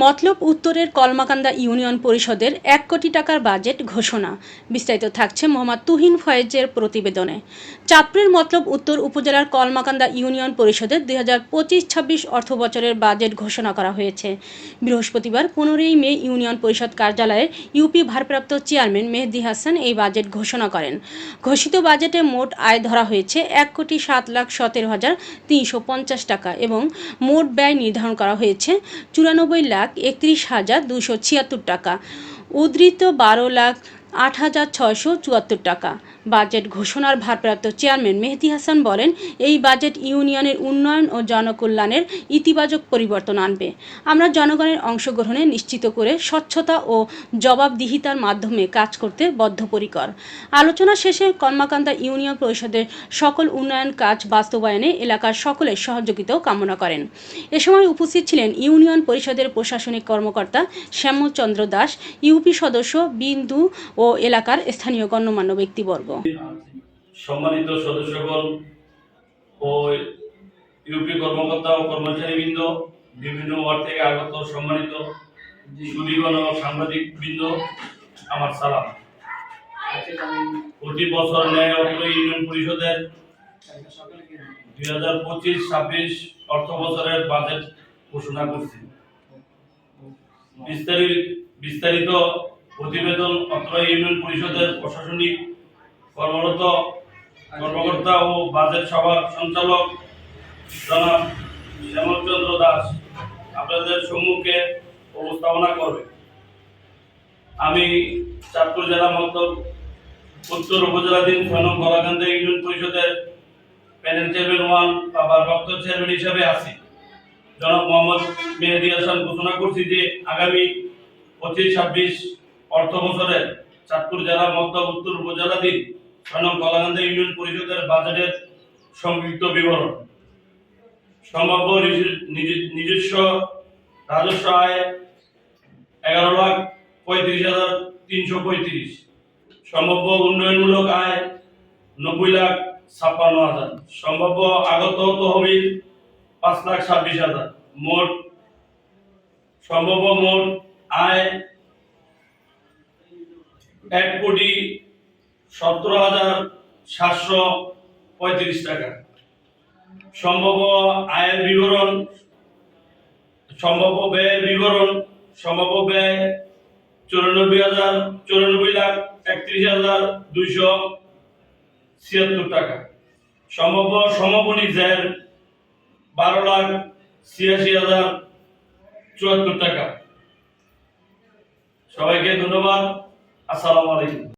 মতলব উত্তরের কলমাকান্দা ইউনিয়ন পরিষদের এক কোটি টাকার বাজেট ঘোষণা। বিস্তারিত থাকছে মোহাম্মদ তুহিন ফয়েজের প্রতিবেদনে। চাঁদপুরের মতলব উত্তর উপজেলার কলমাকান্দা ইউনিয়ন পরিষদের দুই হাজার পঁচিশ ছাব্বিশ অর্থ বছরের বাজেট ঘোষণা করা হয়েছে। বৃহস্পতিবার পনেরোই মে ইউনিয়ন পরিষদ কার্যালয়ে ইউপি ভারপ্রাপ্ত চেয়ারম্যান মেহেদি হাসান এই বাজেট ঘোষণা করেন। ঘোষিত বাজেটে মোট আয় ধরা হয়েছে এক কোটি সাত লাখ সতেরো হাজার তিনশো পঞ্চাশ টাকা এবং মোট ব্যয় নির্ধারণ করা হয়েছে চুরানব্বই লাখ একত্রিশ হাজার দুশো ছিয়াত্তর টাকা। উদ্ধৃত বারো লাখ আট হাজার ছয়শো চুয়াত্তর টাকা। বাজেট ঘোষণার ভারপ্রাপ্ত চেয়ারম্যান মেহেদি হাসান বলেন, এই বাজেট ইউনিয়নের উন্নয়ন ও জনকল্যাণের ইতিবাচক পরিবর্তন আনবে। আমরা জনগণের অংশগ্রহণে নিশ্চিত করে স্বচ্ছতা ও জবাবদিহিতার মাধ্যমে কাজ করতে বদ্ধপরিকর। আলোচনা শেষে কর্মাকান্দা ইউনিয়ন পরিষদের সকল উন্নয়ন কাজ বাস্তবায়নে এলাকার সকলের সহযোগিতাও কামনা করেন। এ সময় উপস্থিত ছিলেন ইউনিয়ন পরিষদের প্রশাসনিক কর্মকর্তা শ্যামলচন্দ্র দাস, ইউপি সদস্য বিন্দু ও এলাকার স্থানীয় গণ্যমান্য ব্যক্তিবর্গ। সম্মানিত সদস্যগণ ও ইউপি কর্মকর্তা ও কর্মচারীবৃন্দ, বিভিন্ন ওয়ার্ড থেকে আগত সম্মানিত সুদীগণ ও সাংবাদিক বৃন্দ আমার সালাম। প্রতি বছর ন্যায় অর্থ ইউনিয়ন পরিষদের দুই হাজার পঁচিশ ছাব্বিশ অর্থ বছরের বাজেট ঘোষণা করছি। বিস্তারিত বিস্তারিত প্রতিবেদন অত্র ইউনিয়ন পরিষদের প্রশাসনিক কর্মরত কর্মকর্তা ও বাজেট সভার সঞ্চালক জনাব শ্যামলচন্দ্র দাস আপনাদের সম্মুখে উপস্থাপনা করবে। আমি চাঁদপুর জেলা মত উত্তর উপজেলাধীন ফেনম কলাকান্দা ইউনিয়ন পরিষদের প্যানেল চেয়ারম্যান ওয়ান বা ভারপ্রাপ্ত চেয়ারম্যান হিসাবে আছি। জনাব মোহাম্মদ মেহেদি হাসান ঘোষণা করছি যে আগামী পঁচিশ ছাব্বিশ অর্থ বছরে চাঁদপুর জেলার মধ্য উত্তর উপজেলাধীন ফেনম কলাকান্দা ইউনিয়ন পরিষদের বাজেটের সংযুক্ত বিবরণ। সম্ভাব্য নিজ- নিজ- নিজস্ব রাজস্ব আয় এগারো লাখ পঁয়ত্রিশ হাজার তিনশো পঁয়ত্রিশ। সম্ভাব্য উন্নয়নমূলক আয় নব্বই লাখ ছাপ্পান্ন হাজার। সম্ভাব্য আগত তহবিল পাঁচ লাখ ছাব্বিশ হাজার। মোট সম্ভাব্য মোট আয় এক কোটি সতেরো হাজার সাতশো পঁয়ত্রিশ টাকা। সম্ভাব্য আয়ের বিবরণ, সম্ভাব্য ব্যয়ের বিবরণ, সম্ভাব্য ব্যয় চুরানব্বই হাজার চুরানব্বই লাখ একত্রিশ হাজার দুইশো ছিয়াত্তর টাকা। সম্ভাব্য সমাপনী ব্যয়ের বারো লাখ ছিয়াশি হাজার চুয়াত্তর টাকা। সবাইকে ধন্যবাদ। আসসালামু আলাইকুম।